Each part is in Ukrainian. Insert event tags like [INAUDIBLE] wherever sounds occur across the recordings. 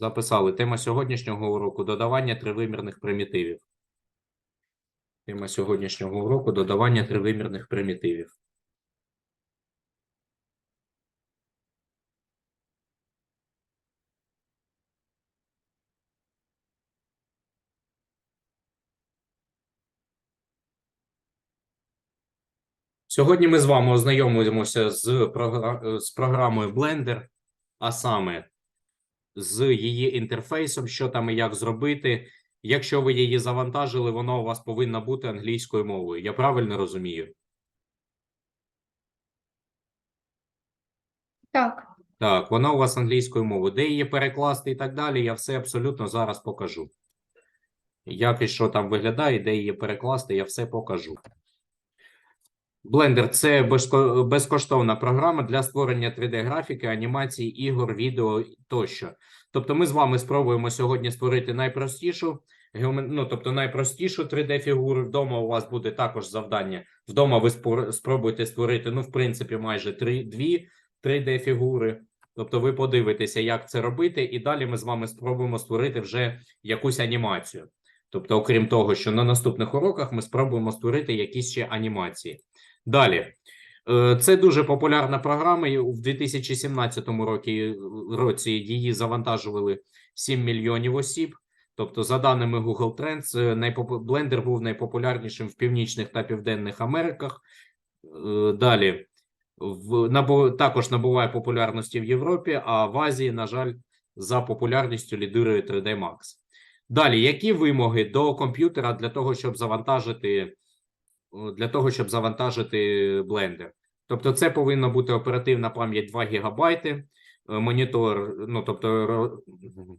Записали. Тема сьогоднішнього уроку додавання тривимірних примітивів. Тема сьогоднішнього уроку додавання тривимірних примітивів. Сьогодні ми з вами ознайомуємося з, з програмою Blender, а саме з її інтерфейсом, що там і як зробити. Якщо ви її завантажили, вона у вас повинна бути англійською мовою. Я правильно розумію? Так, Так, вона у вас англійською мовою. Де її перекласти і так далі, я все абсолютно зараз покажу. Як і що там виглядає, де її перекласти, я все покажу. Blender – це безкоштовна програма для створення 3D-графіки, анімації, ігор, відео тощо. Тобто ми з вами спробуємо сьогодні створити найпростішу, ну, тобто найпростішу 3D-фігуру. Вдома у вас буде також завдання. Вдома ви спробуєте створити, ну, в принципі, майже три, дві 3D-фігури. Тобто ви подивитеся, як це робити, і далі ми з вами спробуємо створити вже якусь анімацію. Тобто, окрім того, що на наступних уроках ми спробуємо створити якісь ще анімації. Далі. Е, Це дуже популярна програма. В 2017 році, році її завантажували 7 мільйонів осіб. Тобто, за даними Google Trends, е, найпоп- Blender був найпопулярнішим в північних та південних Америках. Е, Далі в набу, також набуває популярності в Європі, а в Азії, на жаль, за популярністю лідирує 3D Max. Далі, які вимоги до комп'ютера для того, щоб завантажити для того, щоб завантажити Blender? Тобто, це повинна бути оперативна пам'ять 2 ГБ, монітор, ну тобто,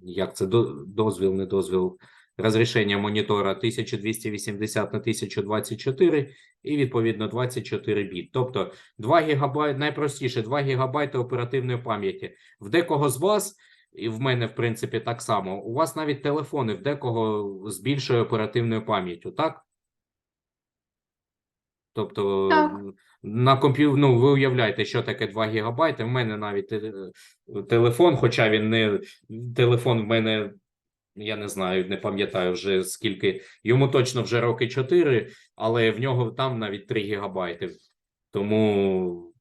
як це дозвіл, не дозвіл, розрішення монітора 1280 на 1024 і відповідно 24 біт. Тобто 2 ГБ, найпростіше 2 ГБ оперативної пам'яті. В декого з вас, і в мене, в принципі, так само, у вас навіть телефони в декого з більшою оперативною пам'яттю, так? Тобто Так. на комп'ю... ну, ви уявляєте, що таке 2 ГБ. В мене навіть е, телефон, хоча він не телефон в мене, я не знаю, не пам'ятаю вже скільки. Йому точно вже роки 4, але в нього там навіть 3 гігабайти. Тому,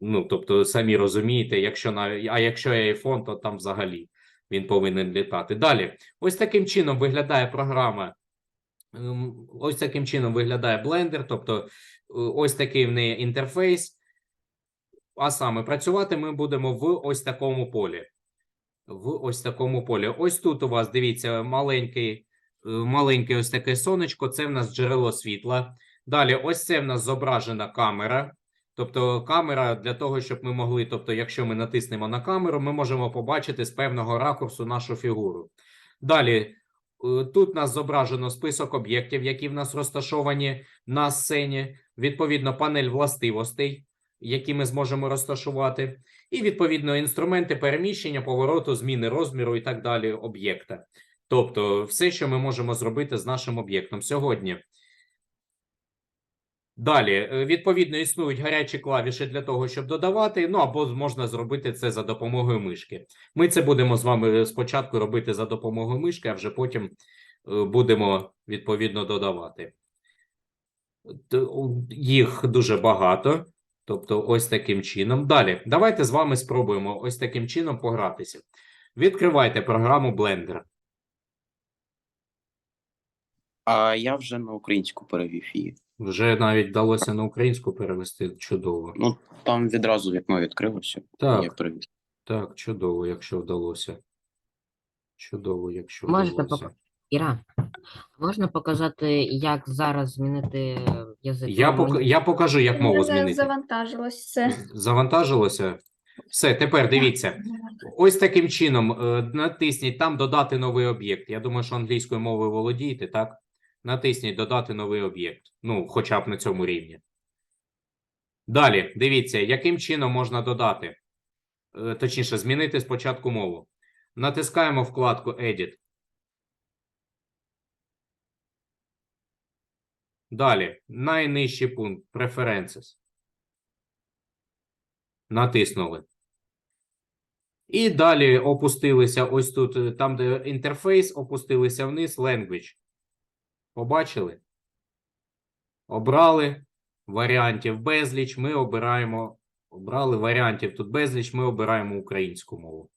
ну, тобто, самі розумієте, якщо на, а якщо iPhone, то там взагалі він повинен літати. Далі, ось таким чином виглядає програма. Ем, Ось таким чином виглядає Blender, тобто е, ось такий в неї інтерфейс. А саме працювати ми будемо в ось такому полі. В ось такому полі. Ось тут у вас дивіться маленький, е, маленьке ось таке сонечко. Це в нас джерело світла. Далі, ось це в нас зображена камера. Тобто, камера для того, щоб ми могли, тобто, якщо ми натиснемо на камеру, ми можемо побачити з певного ракурсу нашу фігуру. Далі, тут у нас зображено список об'єктів, які в нас розташовані на сцені. Відповідно, панель властивостей, які ми зможемо розташувати, і відповідно інструменти переміщення, повороту, зміни розміру і так далі об'єкта. Тобто, все, що ми можемо зробити з нашим об'єктом сьогодні. Далі, е, відповідно, існують гарячі клавіші для того, щоб додавати. Ну або можна зробити це за допомогою мишки. Ми це будемо з вами спочатку робити за допомогою мишки, а вже потім е, будемо відповідно додавати. Їх дуже багато. Тобто, ось таким чином. Далі, давайте з вами спробуємо ось таким чином погратися. Відкривайте програму Blender. А я вже на українську перевів її. Вже навіть вдалося на українську перевести. Чудово. Ну там відразу вікно відкрилося. Так. Я перевів. Так, чудово, якщо вдалося. Чудово, якщо Можете вдалося. пока- Іра, можна показати, як зараз змінити е, язик? Я, пок... я покажу, як мову змінити. завантажилось все. Завантажилося. Все, тепер дивіться. Ось таким чином е, натисніть там додати новий об'єкт. Я думаю, що англійською мовою володієте, так? Натисніть додати новий об'єкт. Ну, хоча б на цьому рівні. Далі, дивіться, яким чином можна додати, Е, точніше, змінити спочатку мову. Натискаємо вкладку Edit. Далі, найнижчий пункт Preferences. Натиснули. І далі опустилися ось тут, е, там, де інтерфейс, опустилися вниз, language. Побачили? Обрали варіантів безліч. Ми обираємо. Обрали варіантів тут безліч. Ми обираємо українську мову.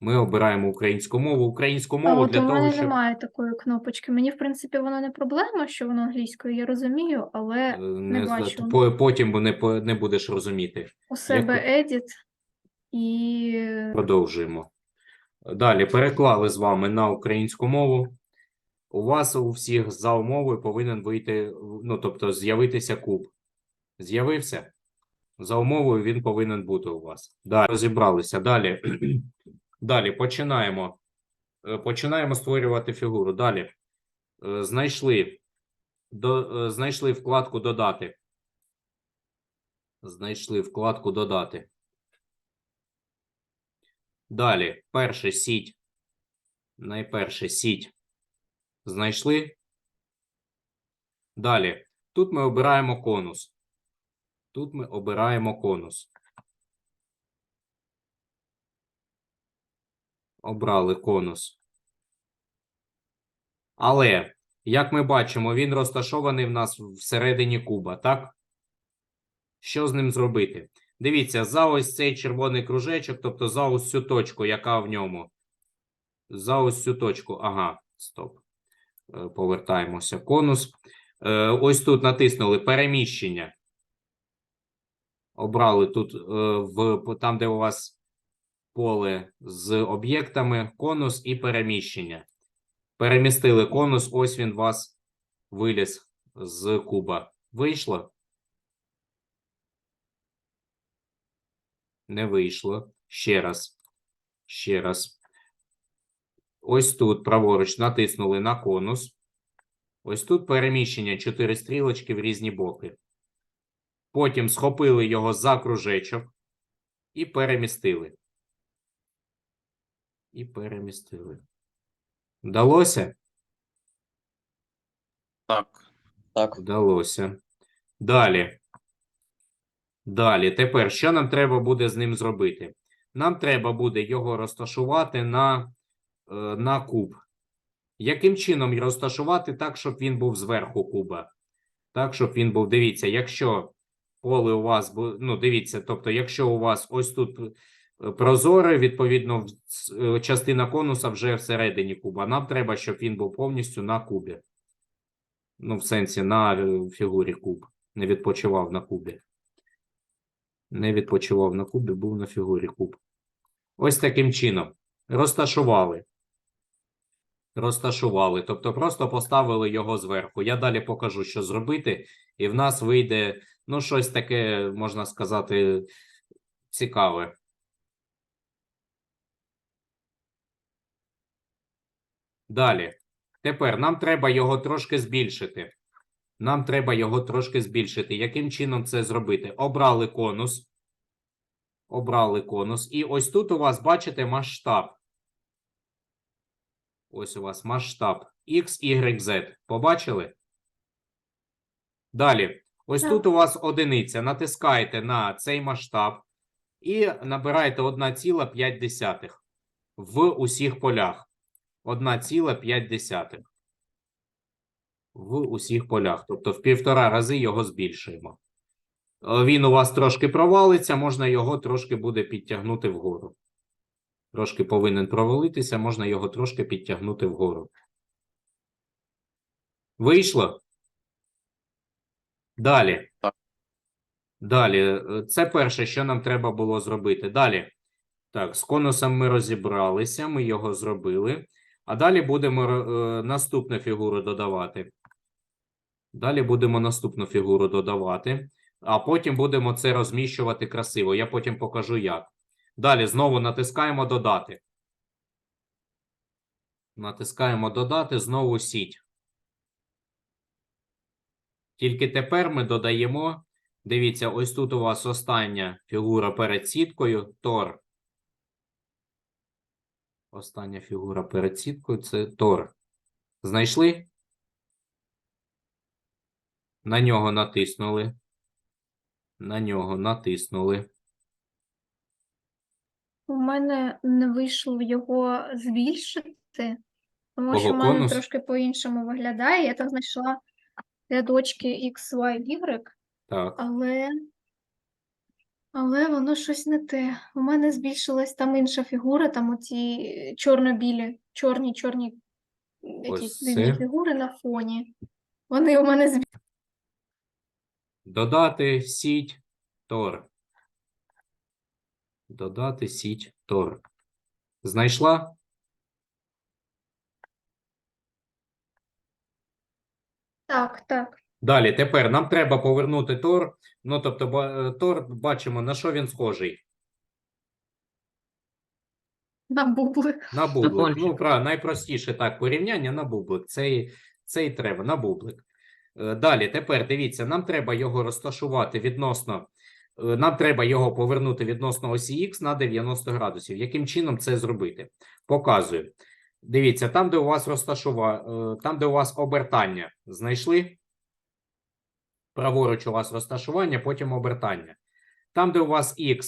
Ми обираємо українську мову. Українську А мову от для у мене щоб немає такої кнопочки. Мені, в принципі, воно не проблема, що воно англійською, я розумію, але е, не, бачу. потім не, не будеш розуміти. у себе edit і Продовжуємо. Далі переклали з вами на українську мову. У вас у всіх за умовою повинен вийти, ну тобто, з'явитися куб. З'явився? За умовою він повинен бути у вас. Далі розібралися. Далі. [CLEARS THROAT] Далі починаємо. Е, Починаємо створювати фігуру. Далі. Е, Знайшли. До, е, знайшли вкладку Додати. Знайшли вкладку Додати. Далі, перше сіть. Найперше сіть. Знайшли. Далі. Тут ми обираємо конус. Тут ми обираємо конус. Обрали конус. Але, як ми бачимо, він розташований в нас всередині куба, так? Що з ним зробити? Дивіться, за ось цей червоний кружечок, тобто за ось цю точку, яка в ньому. За ось цю точку. Ага, стоп. Е, Повертаємося. Конус. Е, Ось тут натиснули переміщення. Обрали тут е, в там, де у вас поле з об'єктами, конус і переміщення. Перемістили конус, ось він вас виліз з куба. Вийшло? Не вийшло. Ще раз. Ще раз. Ось тут праворуч натиснули на конус. Ось тут переміщення 4 стрілочки в різні боки. Потім схопили його за кружечок і перемістили. І перемістили. Вдалося? Так. Так. Вдалося. Далі. Далі. Тепер, що нам треба буде з ним зробити? Нам треба буде його розташувати на, на куб. Яким чином розташувати так, щоб він був зверху куба? Так, щоб він був. Дивіться, якщо поле у вас ну, дивіться, тобто, якщо у вас ось тут е, прозоре, відповідно, е, частина конуса вже всередині куба. Нам треба, щоб він був повністю на кубі. Ну, в сенсі на е, фігурі куб. Не відпочивав на кубі. Не відпочивав на кубі, був на фігурі куб. Ось таким чином. Розташували. Розташували. Тобто просто поставили його зверху. Я далі покажу, що зробити, і в нас вийде, ну, щось таке, можна сказати, цікаве. Далі. Тепер нам треба його трошки збільшити. Нам треба його трошки збільшити. Яким чином це зробити? Обрали конус. Обрали конус. І ось тут у вас, бачите, масштаб. Ось у вас масштаб X, Y, Z. Побачили? Далі. Ось Так. тут у вас одиниця. Натискаєте на цей масштаб і набираєте 1,5 в усіх полях. 1,5 в усіх полях. Тобто в півтора рази його збільшуємо. Е, Він у вас трошки провалиться, можна його трошки буде підтягнути вгору. Трошки повинен провалитися, можна його трошки підтягнути вгору. Вийшло? Далі. Так. Далі. Це перше, що нам треба було зробити. Далі. Так, з конусом ми розібралися, ми його зробили. А далі будемо е, наступну фігуру додавати. Далі будемо наступну фігуру додавати, а потім будемо це розміщувати красиво. Я потім покажу як. Далі знову натискаємо додати. Натискаємо додати, знову сіть. Тільки тепер ми додаємо. Дивіться, ось тут у вас остання фігура перед сіткою Тор. Остання фігура перед сіткою це Тор. Знайшли? На нього натиснули. На нього натиснули. У мене не вийшло його збільшити, тому що Кого, в мене конус? трошки по-іншому виглядає. Я там знайшла рядочки X, Y, Y, Так. але, але воно щось не те. У мене збільшилась там інша фігура, там оці чорно-білі, чорні, чорні Ось якісь це. фігури на фоні. Вони у мене збільшились. Додати сіть Тор. Додати сіть Тор. Знайшла? Так, так. Далі, тепер нам треба повернути Тор. Ну, тобто, е, Тор, бачимо, на що він схожий. На бублик. На бублик. Ну, правильно, найпростіше так порівняння на бублик. Це, і- це і треба, на бублик. Е, Далі, тепер дивіться, нам треба його розташувати відносно. Е, Нам треба його повернути відносно осі Х на 90 градусів. Яким чином це зробити? Показую. Дивіться, там, де у вас розташува... е, там, де у вас обертання, знайшли? Праворуч у вас розташування, потім обертання. Там, де у вас Х,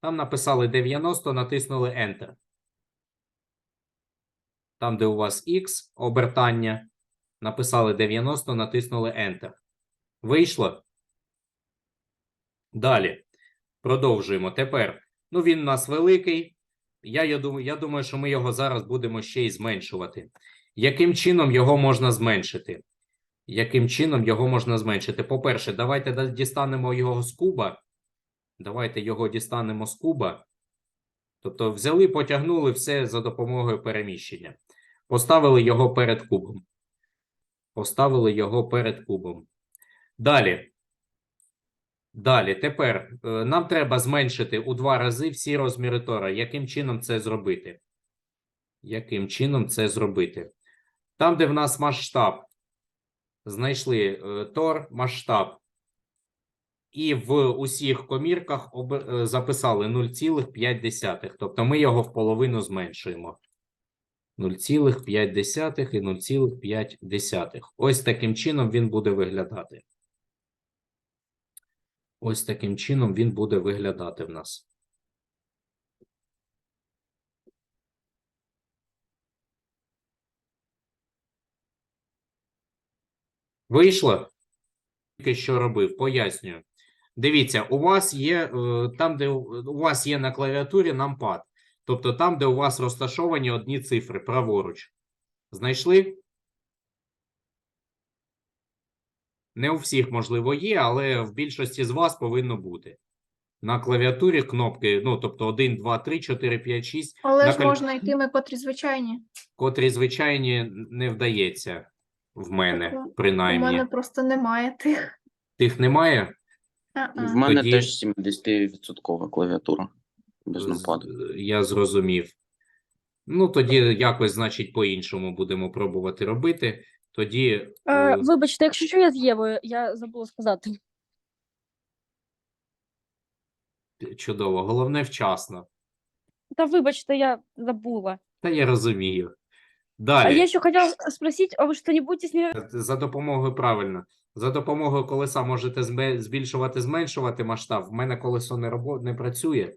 там написали 90, натиснули Enter. Там, де у вас X, обертання, написали 90, натиснули Enter. Вийшло? Далі. Продовжуємо. Тепер, ну він у нас великий. Я, я, думаю, я думаю, що ми його зараз будемо ще й зменшувати. Яким чином його можна зменшити? Яким чином його можна зменшити? По-перше, давайте дістанемо його з куба. Давайте його дістанемо з куба. Тобто взяли, потягнули все за допомогою переміщення. Поставили його перед кубом. Поставили його перед кубом. Далі. Далі, тепер е, нам треба зменшити у два рази всі розміри тора. Яким чином це зробити? Яким чином це зробити? Там, де в нас масштаб, знайшли е, тор, масштаб. І в усіх комірках е, записали 0,5. Тобто ми його в половину зменшуємо. 0,5 і 0,5. Ось таким чином він буде виглядати. Ось таким чином він буде виглядати в нас. Вийшло? Тільки що робив, пояснюю. Дивіться, у вас є е, там, де у у вас є на клавіатурі нампад, тобто там, де у вас розташовані одні цифри праворуч. Знайшли? Не у всіх, можливо, є, але в більшості з вас повинно бути. На клавіатурі кнопки, ну, тобто 1, 2, 3, 4, 5, 6, Але На ж каль- можна і тими, котрі звичайні. котрі звичайні не вдається в мене, Так, У мене просто немає тих. Тих немає? А-а. В мене Тоді- теж 70% клавіатура без нападу. Я зрозумів. Ну, тоді якось, значить, по-іншому будемо пробувати робити. Тоді Е, е, вибачте, якщо що я з Євою, я забула сказати. чудово. Головне вчасно. Та вибачте, я забула. Та я розумію. А я еще хотела спросить, а вы что, не будете с. За допомогою правильно. За допомогою колеса можете збільшувати, зменшувати масштаб. В мене колесо не робо... не працює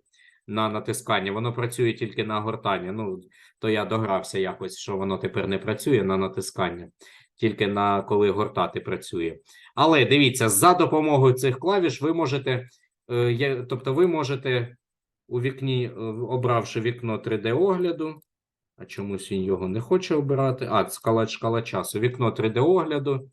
на натискання, воно працює тільки на гортання. Ну, то я догрався якось, що воно тепер не працює на натискання, тільки на коли гортати працює. Але дивіться, за допомогою цих клавіш ви можете, е, тобто ви можете у вікні, е, обравши вікно 3D-огляду, а чомусь він його не хоче обирати. А, скала, шкала часу. Вікно 3D-огляду.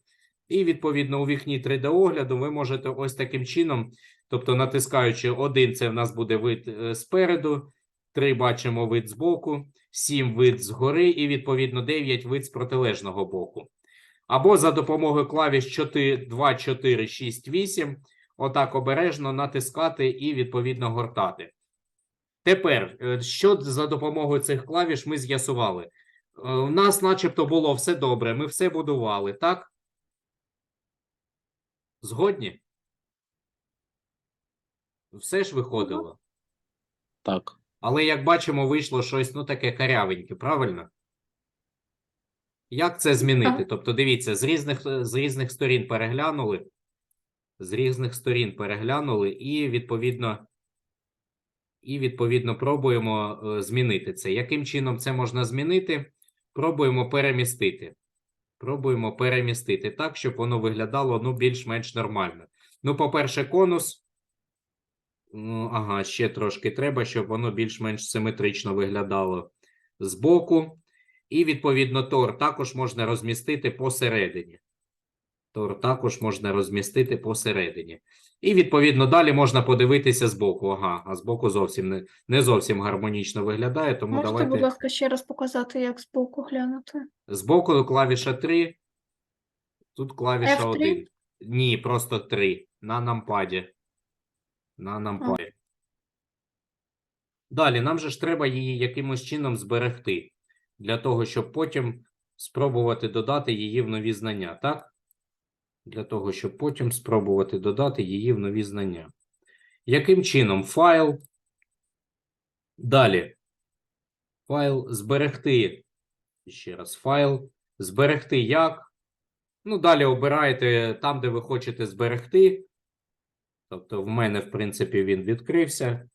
І, відповідно, у вікні 3D-огляду ви можете ось таким чином, тобто натискаючи один, це в нас буде вид е, спереду, 3 бачимо вид збоку, 7 вид згори, і, відповідно, 9 вид з протилежного боку. Або за допомогою клавіш 4, 2, 4, 6, 8, отак обережно натискати і, відповідно, гортати. Тепер, е, що за допомогою цих клавіш ми з'ясували? Е, У нас, начебто, було все добре, ми все будували, так? Згодні? Все ж виходило. Так. Але, як бачимо, вийшло щось ну таке карявеньке, правильно? Як це змінити? Тобто, дивіться, з різних, з різних сторін переглянули, з різних сторін переглянули, і, відповідно, і відповідно пробуємо е, змінити це. Яким чином це можна змінити? Пробуємо перемістити. Пробуємо перемістити так, щоб воно виглядало ну, більш-менш нормально. Ну, по-перше, конус. Ну, ага, ще трошки треба, щоб воно більш-менш симетрично виглядало збоку. І, відповідно, тор також можна розмістити посередині. Тор також можна розмістити посередині. І, відповідно, далі можна подивитися збоку. Ага, а збоку зовсім не, не зовсім гармонічно виглядає, тому Можете, давайте. будь ласка, ще раз показати, як збоку глянути? Збоку клавіша 3, тут клавіша F3? 1. Ні, просто 3 на нампаді. На нампаді. Далі, нам же ж треба її якимось чином зберегти, для того, щоб потім спробувати додати її в нові знання, так? Для того, щоб потім спробувати додати її в нові знання. Яким чином? Файл. Далі. Файл зберегти. Ще раз, файл. Зберегти як. Ну, далі обираєте там, де ви хочете зберегти. Тобто, в мене, в принципі, він відкрився.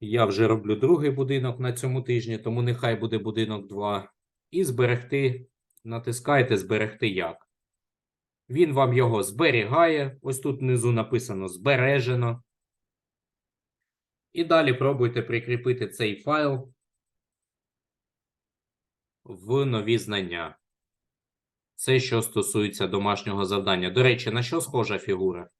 Я вже роблю другий будинок на цьому тижні, тому нехай буде будинок 2. І зберегти. Натискаєте зберегти як. Він вам його зберігає. Ось тут внизу написано збережено. І далі пробуйте прикріпити цей файл в нові знання. Це що стосується домашнього завдання. До речі, на що схожа фігура?